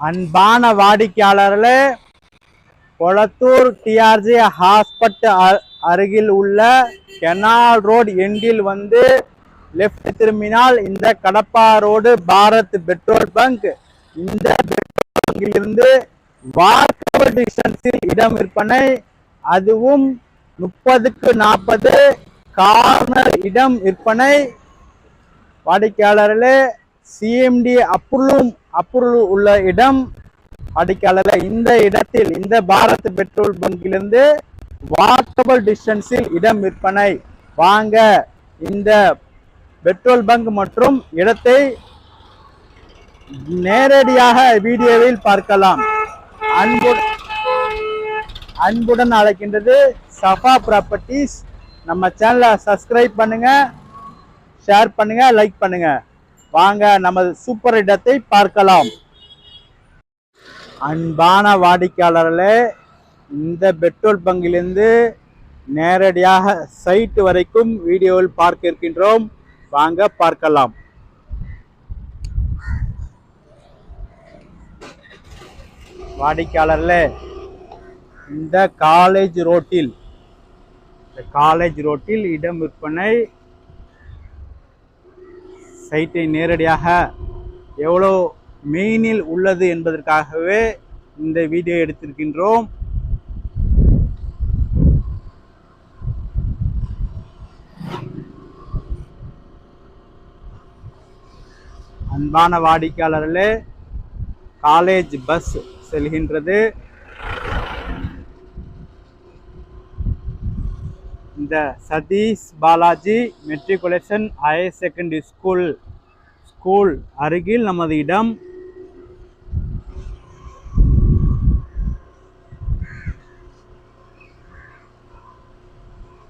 அன்பான வாடிக்கையாளர்களே Kolathur TRG hospital அருகில் உள்ள கெனால் ரோடு எண்டில் வந்து லெஃப்ட் திரும்பினால் இந்த Kadappa road Bharat petrol bunk. இந்த பெட்ரோல் பங்கிலிருந்து வாக்கபிள் டிஸ்டன்ஸில் இடம் விற்பனை. அதுவும் முப்பதுக்கு நாற்பது கார்னர் இடம் விற்பனை. வாடிக்கையாளர்களே சிஎம்டி அப்ரூவல் அப்ரூவல் உள்ள இடம் வாடிக்கையாளர்களே இந்த இடத்தில் இந்த பாரத் பெட்ரோல் பங்கிலிருந்து வாக்கபிள் டிஸ்டன்ஸில் இடம் விற்பனை. வாங்க இந்த பெட்ரோல் பங்க் மற்றும் இடத்தை நேரடியாக வீடியோவில் பார்க்கலாம். அன்பு அன்புடன் அழைக்கின்றது சஃபா ப்ராப்பர்ட்டிஸ் நம்ம சேனலை சப்ஸ்கிரைப் பண்ணுங்க ஷேர் பண்ணுங்க லைக் பண்ணுங்க. வாங்க நமது சூப்பர் இடத்தை பார்க்கலாம். அன்பான வாடிக்கையாளர்களே இந்த பெட்ரோல் பங்கிலிருந்து நேரடியாக சைட் வரைக்கும் வீடியோவில் பார்க்க இருக்கின்றோம். வாங்க பார்க்கலாம். வாடிக்கையாளர்களே இந்த காலேஜ் ரோட்டில் இந்த காலேஜ் ரோட்டில் இடம் விற்பனை சைட்டை நேரடியாக எவ்வளோ மெயினில் உள்ளது என்பதற்காகவே இந்த வீடியோ எடுத்திருக்கின்றோம். அன்பான வாடிக்கையாளர்களே காலேஜ் பஸ் செல்கின்றது. இந்த Satish Balaji matriculation higher secondary school school அருகில் நமது இடம்.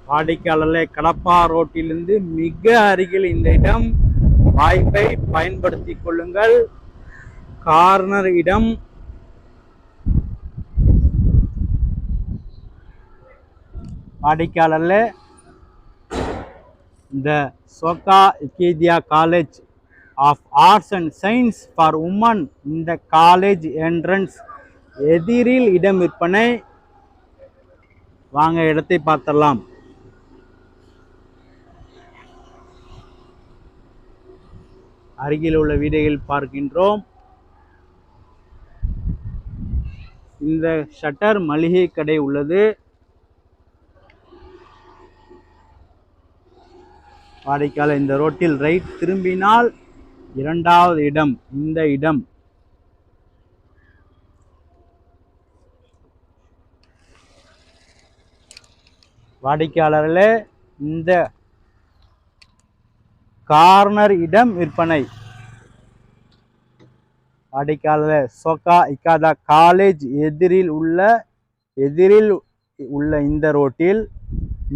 வாடிக்கையாளர்களே கடப்பா ரோட்டிலிருந்து மிக அருகில் இந்த இடம். வாய்ப்பை பயன்படுத்தி கொள்ளுங்கள். கார்னர் இடம். வாடிக்கையாளர்களே இந்த Soka Ikeda college of arts and science for women இந்த காலேஜ் என்ட்ரன்ஸ் எதிரில் இடம் விற்பனை. வாங்க இடத்தை பார்த்தலாம் அருகில் உள்ள வீடுகள் பார்க்கின்றோம். இந்த ஷட்டர் மளிகை கடை உள்ளது. வாடிக்கையாளர் இந்த ரோட்டில் ரைட் திரும்பினால் இரண்டாவது இடம் இந்த இடம். வாடிக்கையாளர்களே இந்த கார்னர் இடம் விற்பனை. வாடிக்கையாளர் சோகா இக்காதா காலேஜ் எதிரில் உள்ள எதிரில் உள்ள இந்த ரோட்டில்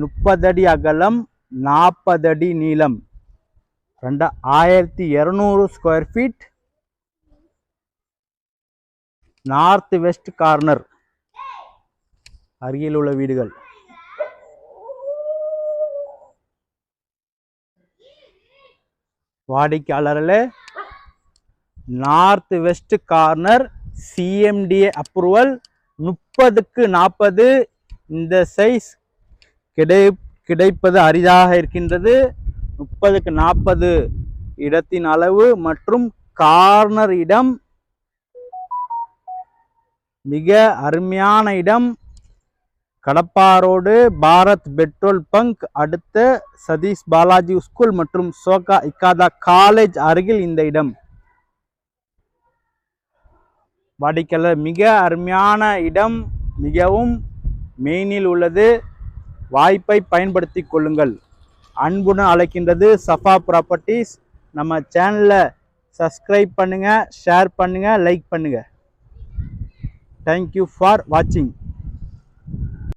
முப்பது அடி அகலம் நாற்பது அடி நீளம். ரெண்டு ஆயிரத்தி இரநூறு square feet north west corner அருகில் உள்ள வீடுகள். வாடிக்கையாளர்களே north west corner CMDA approval முப்பதுக்கு நாற்பது இந்த சைஸ் கிடை கிடைப்பது அரிதாக இருக்கின்றது. முப்பதுக்கு நாற்பது இடத்தின் அளவு மற்றும் கார்னர் இடம் மிக அருமையான இடம். கடப்பாரோடு பாரத் பெட்ரோல் பங்க் அடுத்த சதீஷ் பாலாஜி ஸ்கூல் மற்றும் சோகா இக்காதா காலேஜ் அருகில் இந்த இடம். வாடிக்கையாளர் மிக அருமையான இடம். மிகவும் மெயினில் உள்ளது. வாய்ப்பை பயன்படுத்தி கொள்ளுங்கள். அன்புடன் அழைக்கின்றது சஃபா ப்ராப்பர்ட்டிஸ் நம்ம சேனலை சப்ஸ்கிரைப் பண்ணுங்கள் ஷேர் பண்ணுங்கள் லைக் பண்ணுங்கள் தேங்க்யூ ஃபார் வாட்சிங்